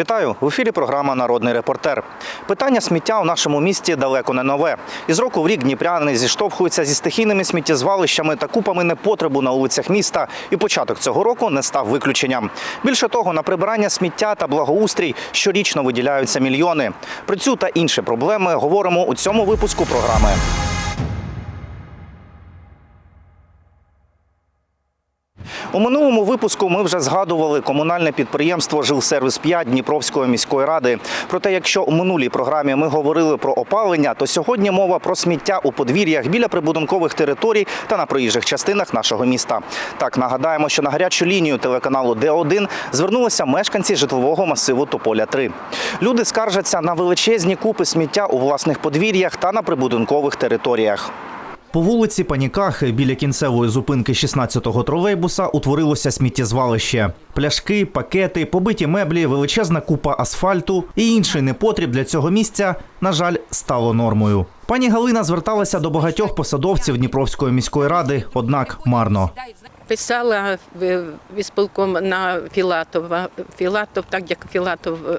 Вітаю в ефірі. Програма Народний репортер. Питання сміття у нашому місті далеко не нове. Із року в рік дніпряни зіштовхуються зі стихійними сміттєзвалищами та купами непотребу на вулицях міста. І початок цього року не став виключенням. Більше того, на прибирання сміття та благоустрій щорічно виділяються мільйони. Про цю та інші проблеми говоримо у цьому випуску програми. У минулому випуску ми вже згадували комунальне підприємство Жилсервіс 5 Дніпровської міської ради. Проте, якщо у минулій програмі ми говорили про опалення, то сьогодні мова про сміття у подвір'ях біля прибудинкових територій та на проїжджих частинах нашого міста. Так нагадаємо, що на гарячу лінію телеканалу Д1 звернулися мешканці житлового масиву Тополя 3 Люди скаржаться на величезні купи сміття у власних подвір'ях та на прибудинкових територіях. По вулиці Панікахи біля кінцевої зупинки 16-го тролейбуса утворилося сміттєзвалище. Пляшки, пакети, побиті меблі, величезна купа асфальту і інший непотріб для цього місця, на жаль, стало нормою. Пані Галина зверталася до багатьох посадовців Дніпровської міської ради, однак марно. Писала в в на Філатова. Філатов, так як Філатов е, е,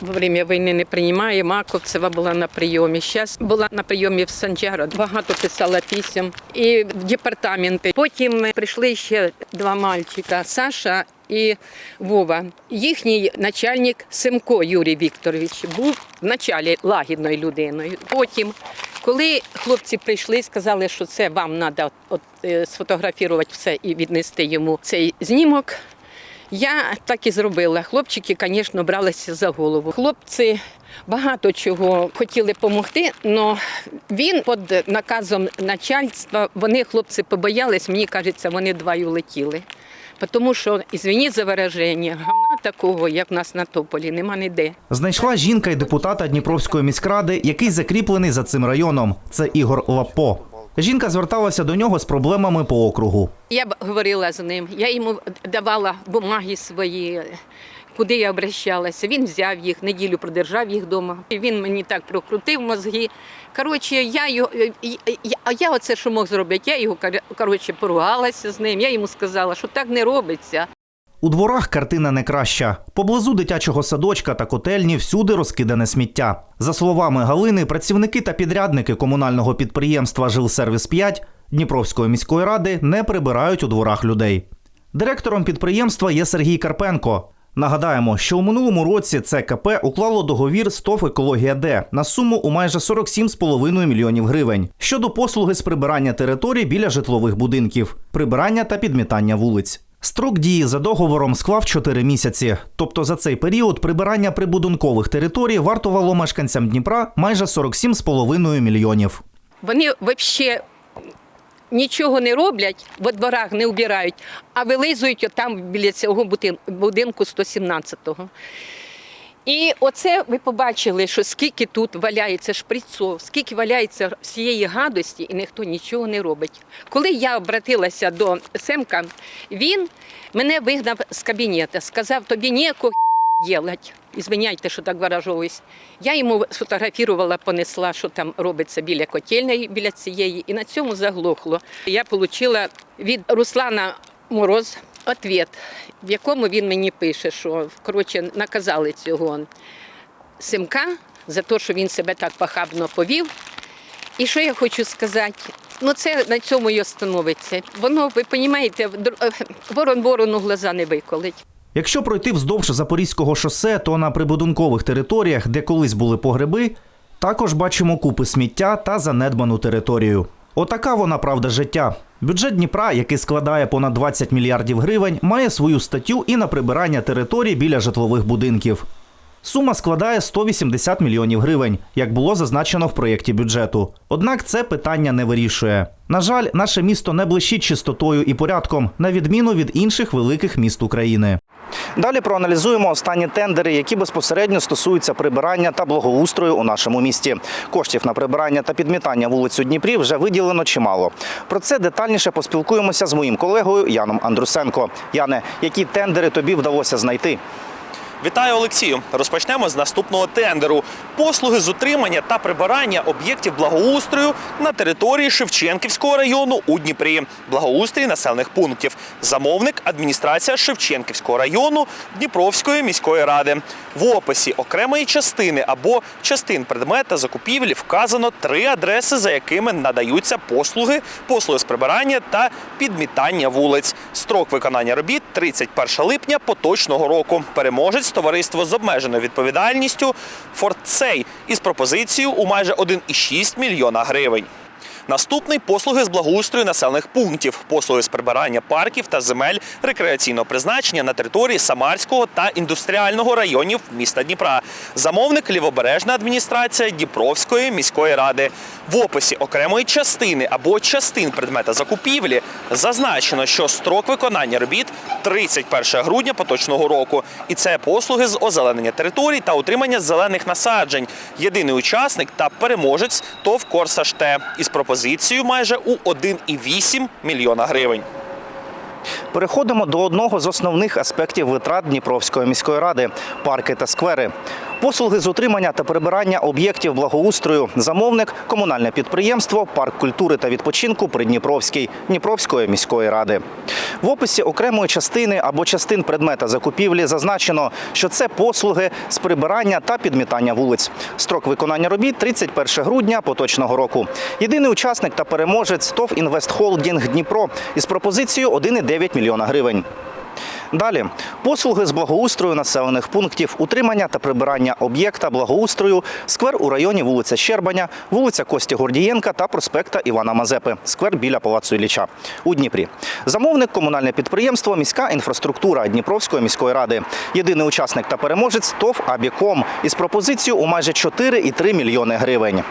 во время війни не приймає, Маковцева була на прийомі. Зараз була на прийомі в Санджаро, багато писала писем і в департаменти. Потім прийшли ще два мальчика Саша і Вова. Їхній начальник Семко Юрій Вікторович був вначалі лагідною людиною. Потім коли хлопці прийшли, сказали, що це вам треба е, сфотографувати все і віднести йому цей знімок. Я так і зробила. Хлопчики, звісно, бралися за голову. Хлопці багато чого хотіли допомогти, але він під наказом начальства, вони, хлопці, побоялись, мені кажеться, вони два й улетіли. Тому що, ізвиніть за вираження, говна такого, як в нас на Тополі, нема ніде. Знайшла жінка і депутата Дніпровської міськради, який закріплений за цим районом. Це Ігор Лапо. Жінка зверталася до нього з проблемами по округу. Я б говорила з ним, я йому давала бумаги свої, куди я обращалася. Він взяв їх, неділю продержав їх вдома. Він мені так прокрутив мозги. Коротше, я його, я, а я оце що мог зробити? Я його коротше, поругалася з ним. Я йому сказала, що так не робиться. У дворах картина не краща. Поблизу дитячого садочка та котельні всюди розкидане сміття. За словами Галини, працівники та підрядники комунального підприємства Жилсервіс 5 Дніпровської міської ради не прибирають у дворах людей. Директором підприємства є Сергій Карпенко. Нагадаємо, що у минулому році ЦКП уклало договір з «Екологія Д» на суму у майже 47,5 мільйонів гривень щодо послуги з прибирання територій біля житлових будинків, прибирання та підмітання вулиць. Строк дії за договором склав 4 місяці. Тобто за цей період прибирання прибудинкових територій вартувало мешканцям Дніпра майже 47,5 мільйонів. Вони взагалі нічого не роблять, во дворах не убирають, а вилизують там біля цього будинку 117-го. І оце ви побачили, що скільки тут валяється шприцов, скільки валяється всієї гадості, і ніхто нічого не робить. Коли я обратилася до Семка, він мене вигнав з кабінету, сказав, тобі ніякого делать. Ізвиняйте, що так виражовуюсь. Я йому сфотографувала, понесла, що там робиться біля котельної, біля цієї, і на цьому заглохло. Я отримала від Руслана Мороз відповідь, в якому він мені пише, що коротше наказали цього Симка за те, що він себе так похабно повів. І що я хочу сказати? Ну, це на цьому і остановиться. Воно, ви розумієте, ворон ворону глаза не виколить. Якщо пройти вздовж Запорізького шосе, то на прибудинкових територіях, де колись були погреби, також бачимо купи сміття та занедбану територію. Отака вона правда життя. Бюджет Дніпра, який складає понад 20 мільярдів гривень, має свою статтю і на прибирання територій біля житлових будинків. Сума складає 180 мільйонів гривень, як було зазначено в проєкті бюджету. Однак це питання не вирішує. На жаль, наше місто не блищить чистотою і порядком, на відміну від інших великих міст України. Далі проаналізуємо останні тендери, які безпосередньо стосуються прибирання та благоустрою у нашому місті. Коштів на прибирання та підмітання вулиць у Дніпрі вже виділено чимало. Про це детальніше поспілкуємося з моїм колегою Яном Андрусенко. Яне, які тендери тобі вдалося знайти? Вітаю Олексію. Розпочнемо з наступного тендеру. Послуги з утримання та прибирання об'єктів благоустрою на території Шевченківського району у Дніпрі. Благоустрій населених пунктів. Замовник адміністрація Шевченківського району Дніпровської міської ради. В описі окремої частини або частин предмета закупівлі вказано три адреси, за якими надаються послуги, послуги з прибирання та підмітання вулиць. Строк виконання робіт 31 липня поточного року. Переможець товариство з обмеженою відповідальністю Фортцей із пропозицією у майже 1,6 мільйона гривень. Наступний послуги з благоустрою населених пунктів, послуги з прибирання парків та земель рекреаційного призначення на території Самарського та індустріального районів міста Дніпра. Замовник лівобережна адміністрація Дніпровської міської ради. В описі окремої частини або частин предмета закупівлі зазначено, що строк виконання робіт 31 грудня поточного року. І це послуги з озеленення територій та утримання зелених насаджень. Єдиний учасник та переможець ТОВ «Корсаште» із пропозицією майже у 1,8 мільйона гривень. Переходимо до одного з основних аспектів витрат Дніпровської міської ради парки та сквери. Послуги з утримання та прибирання об'єктів благоустрою. Замовник комунальне підприємство Парк культури та відпочинку Придніпровський Дніпровської міської ради. В описі окремої частини або частин предмета закупівлі зазначено, що це послуги з прибирання та підмітання вулиць. Строк виконання робіт 31 грудня поточного року. Єдиний учасник та переможець ТОВ «Інвестхолдінг Дніпро» із пропозицією 1,9 мільйона гривень. Далі послуги з благоустрою населених пунктів, утримання та прибирання об'єкта благоустрою, сквер у районі вулиця Щербаня, вулиця Кості Гордієнка та проспекта Івана Мазепи, сквер біля палацу Ілліча у Дніпрі. Замовник комунальне підприємство Міська інфраструктура Дніпровської міської ради. Єдиний учасник та переможець ТОВ Абіком із пропозицією у майже 4,3 мільйони гривень.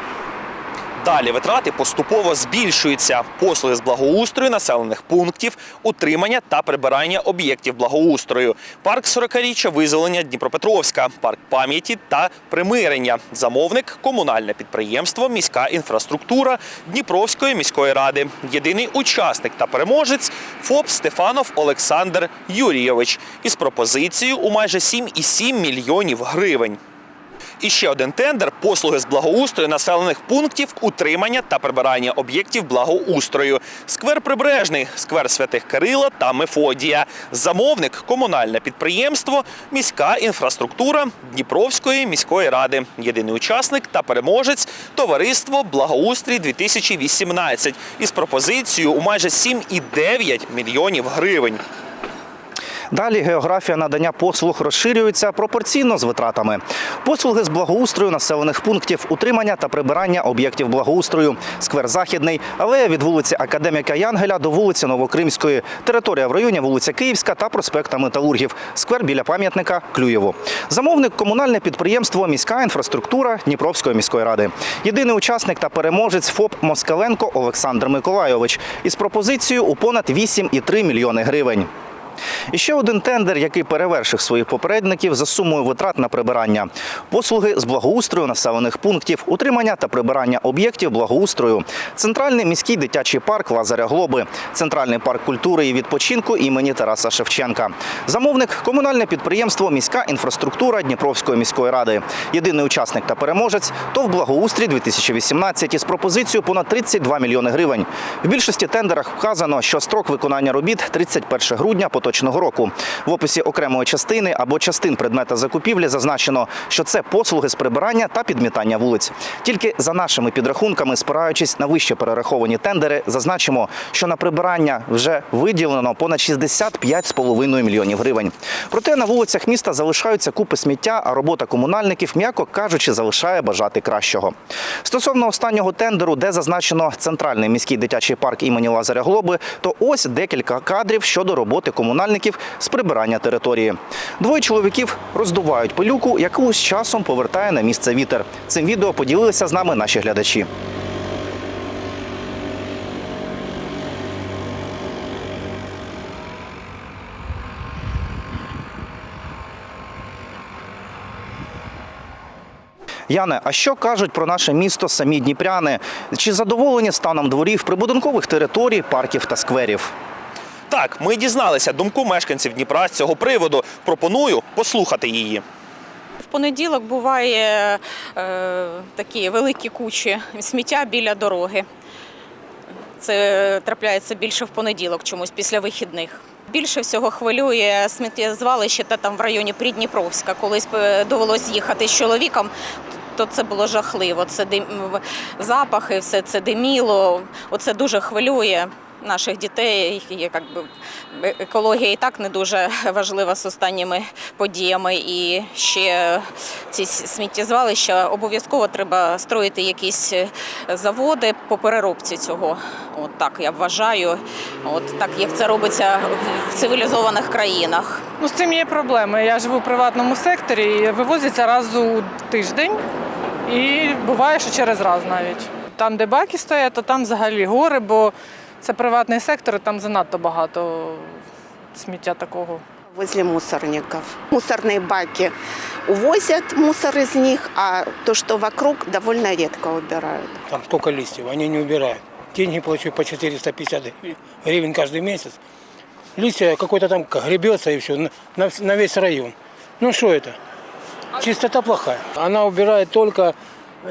Далі витрати поступово збільшуються. Послуги з благоустрою населених пунктів, утримання та прибирання об'єктів благоустрою. Парк 40-річчя визволення Дніпропетровська, парк пам'яті та примирення. Замовник комунальне підприємство Міська інфраструктура Дніпровської міської ради. Єдиний учасник та переможець ФОП Стефанов Олександр Юрійович із пропозицією у майже 7,7 мільйонів гривень. І ще один тендер послуги з благоустрою населених пунктів, утримання та прибирання об'єктів благоустрою. Сквер Прибережний, сквер святих Кирила та Мефодія. Замовник комунальне підприємство, міська інфраструктура Дніпровської міської ради. Єдиний учасник та переможець товариство Благоустрій 2018 із пропозицією у майже 7,9 мільйонів гривень. Далі географія надання послуг розширюється пропорційно з витратами. Послуги з благоустрою населених пунктів, утримання та прибирання об'єктів благоустрою, сквер Західний, алея від вулиці Академіка Янгеля до вулиці Новокримської, територія в районі вулиця Київська та проспекта Металургів, сквер біля пам'ятника Клюєву. Замовник комунальне підприємство Міська інфраструктура Дніпровської міської ради. Єдиний учасник та переможець ФОП Москаленко Олександр Миколайович із пропозицією у понад 8,3 мільйони гривень. І ще один тендер, який перевершив своїх попередників за сумою витрат на прибирання. Послуги з благоустрою населених пунктів, утримання та прибирання об'єктів благоустрою, центральний міський дитячий парк Лазаря Глоби, центральний парк культури і відпочинку імені Тараса Шевченка. Замовник комунальне підприємство Міська інфраструктура Дніпровської міської ради. Єдиний учасник та переможець ТОВ благоустрій 2018 із пропозицією понад 32 мільйони гривень. В більшості тендерах вказано, що строк виконання робіт 31 грудня поточного року. В описі окремої частини або частин предмета закупівлі зазначено, що це послуги з прибирання та підмітання вулиць. Тільки за нашими підрахунками, спираючись на вище перераховані тендери, зазначимо, що на прибирання вже виділено понад 65,5 мільйонів гривень. Проте на вулицях міста залишаються купи сміття, а робота комунальників, м'яко кажучи, залишає бажати кращого. Стосовно останнього тендеру, де зазначено центральний міський дитячий парк імені Лазаря Глоби, то ось декілька кадрів щодо роботи комунальників з прибирання території. Двоє чоловіків роздувають пилюку, яку з часом повертає на місце вітер. Цим відео поділилися з нами наші глядачі. Яне, а що кажуть про наше місто самі дніпряни? Чи задоволені станом дворів, прибудинкових територій, парків та скверів? Так, ми дізналися думку мешканців Дніпра з цього приводу. Пропоную послухати її. В понеділок буває е, такі великі кучі сміття біля дороги. Це трапляється більше в понеділок, чомусь після вихідних. Більше всього хвилює сміттєзвалище та там в районі Придніпровська. Колись е, довелось їхати з чоловіком, то це було жахливо. Це дим, запахи, все це диміло. Оце дуже хвилює наших дітей. Є, як би, екологія і так не дуже важлива з останніми подіями. І ще ці сміттєзвалища обов'язково треба строїти якісь е, заводи по переробці цього. От так я вважаю. От так як це робиться в цивілізованих країнах. Ну, з цим є проблеми. Я живу в приватному секторі, вивозяться раз у тиждень. І буває, що через раз навіть. Там, де баки стоять, то там взагалі гори, бо це приватний сектор, і там занадто багато сміття такого. возле мусорников. Мусорные баки увозят мусор из них, а то, что вокруг, довольно редко убирают. Там сколько листьев, они не убирают. Деньги плачу по 450 гривен каждый месяц. Листья какой-то там гребется и все, на, на вс- на весь район. Ну что это? Чистота плохая. Она убирает только,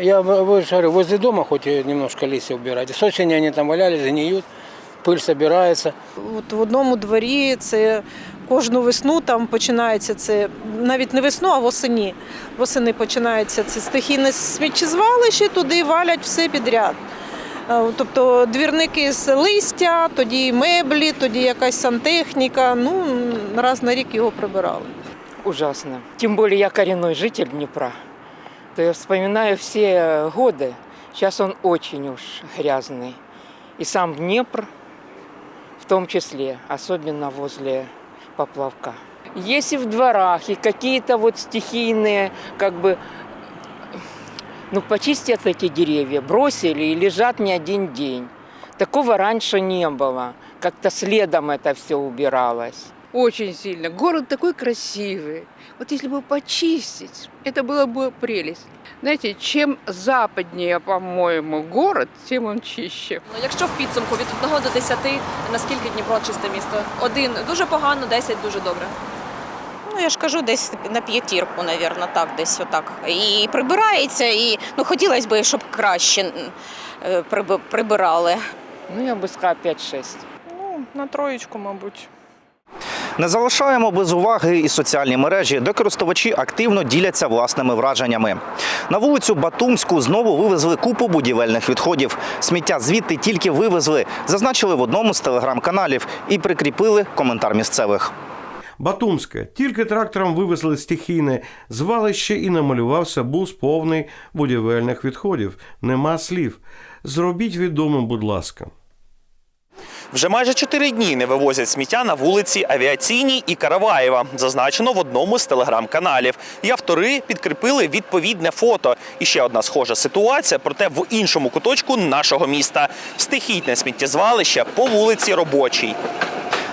я говорю, возле дома хоть немножко листья убирать. С осени они там валялись, гниют, пыль собирается. От в одному дворі це кожну весну там починається це навіть не весну, а восені. Восени починається це стихійне сміттєзвалище, туди валять все підряд. Е, Тобто двірники з листя, тоді меблі, тоді якась сантехніка. Ну раз на рік його прибирали. ужасно. Тем более я коренной житель Днепра. То я вспоминаю все годы. Сейчас он очень уж грязный. И сам Днепр в том числе, особенно возле поплавка. Если в дворах и какие-то вот стихийные, как бы, ну, почистят эти деревья, бросили и лежат не один день. Такого раньше не было. Как-то следом это все убиралось. Очень сильно. Город такой красивый. Вот если бы почистить, это было бы прелесть. Знаете, чем западнее, по-моему, город, тем он чище. Ну, Якщо в підсумку від 1 до 10, наскільки Дніпро чисте місто? Один дуже погано, 10 дуже добре. Ну я ж кажу, десь на п'ятірку, навірно, так, десь отак. І прибирається, і ну хотілося б, щоб краще е, приби- прибирали. Ну, я бы сказала 5-6. Ну, на троєчку, мабуть. Не залишаємо без уваги і соціальні мережі, де користувачі активно діляться власними враженнями. На вулицю Батумську знову вивезли купу будівельних відходів. Сміття звідти тільки вивезли, зазначили в одному з телеграм-каналів і прикріпили коментар місцевих. Батумське. Тільки трактором вивезли стихійне звалище і намалювався бус повний будівельних відходів. Нема слів. Зробіть відомим, будь ласка. Вже майже чотири дні не вивозять сміття на вулиці Авіаційній і Караваєва, зазначено в одному з телеграм-каналів. І автори підкріпили відповідне фото. І ще одна схожа ситуація, проте в іншому куточку нашого міста. Стихійне сміттєзвалище по вулиці Робочій.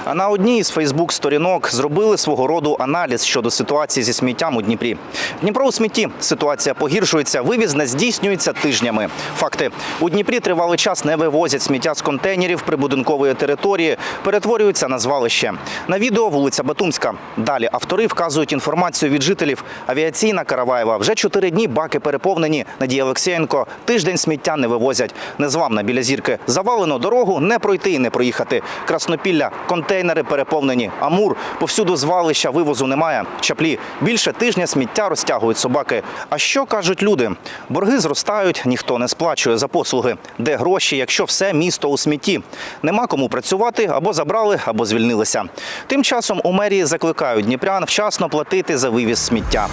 А на одній із Фейсбук-сторінок зробили свого роду аналіз щодо ситуації зі сміттям у Дніпрі. Дніпро у смітті ситуація погіршується, вивіз не здійснюється тижнями. Факти у Дніпрі тривалий час не вивозять сміття з контейнерів прибудинкової території, перетворюються на звалище. На відео вулиця Батумська. Далі автори вказують інформацію від жителів. Авіаційна Караваєва вже чотири дні баки переповнені. Надія Олексієнко тиждень сміття не вивозять. Незламна біля зірки. Завалено дорогу не пройти і не проїхати. Краснопілля контейнери переповнені. Амур повсюду звалища вивозу немає. Чаплі більше тижня сміття розтягують собаки. А що кажуть люди? Борги зростають, ніхто не сплачує за послуги. Де гроші, якщо все місто у смітті? Нема кому працювати або забрали, або звільнилися. Тим часом у мерії закликають дніпрян вчасно платити за вивіз сміття.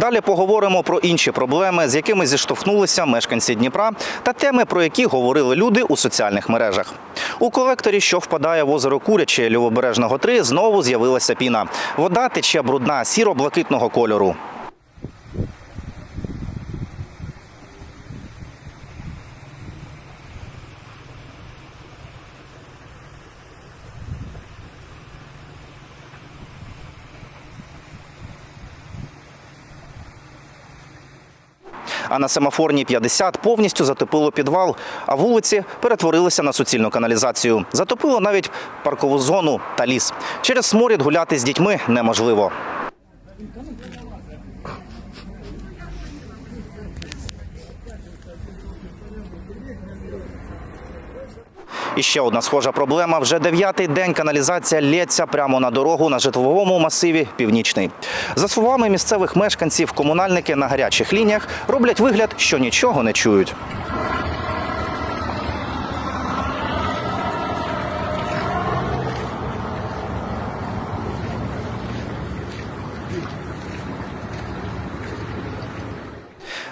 Далі поговоримо про інші проблеми, з якими зіштовхнулися мешканці Дніпра, та теми, про які говорили люди у соціальних мережах. У колекторі, що впадає в озеро Куряче Лівобережного 3, знову з'явилася піна. Вода тече брудна, сіро-блакитного кольору. А на семафорній 50 повністю затопило підвал, а вулиці перетворилися на суцільну каналізацію. Затопило навіть паркову зону та ліс. Через сморід гуляти з дітьми неможливо. І ще одна схожа проблема. Вже дев'ятий день каналізація лється прямо на дорогу на житловому масиві Північний. За словами місцевих мешканців, комунальники на гарячих лініях роблять вигляд, що нічого не чують.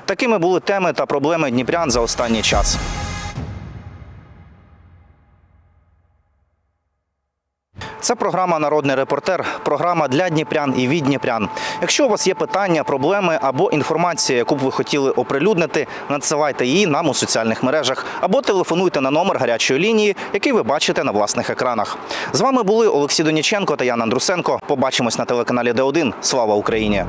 Такими були теми та проблеми дніпрян за останній час. Це програма Народний репортер, програма для дніпрян і від дніпрян. Якщо у вас є питання, проблеми або інформація, яку б ви хотіли оприлюднити, надсилайте її нам у соціальних мережах або телефонуйте на номер гарячої лінії, який ви бачите на власних екранах. З вами були Олексій Доніченко та Ян Андрусенко. Побачимось на телеканалі Д1. Слава Україні!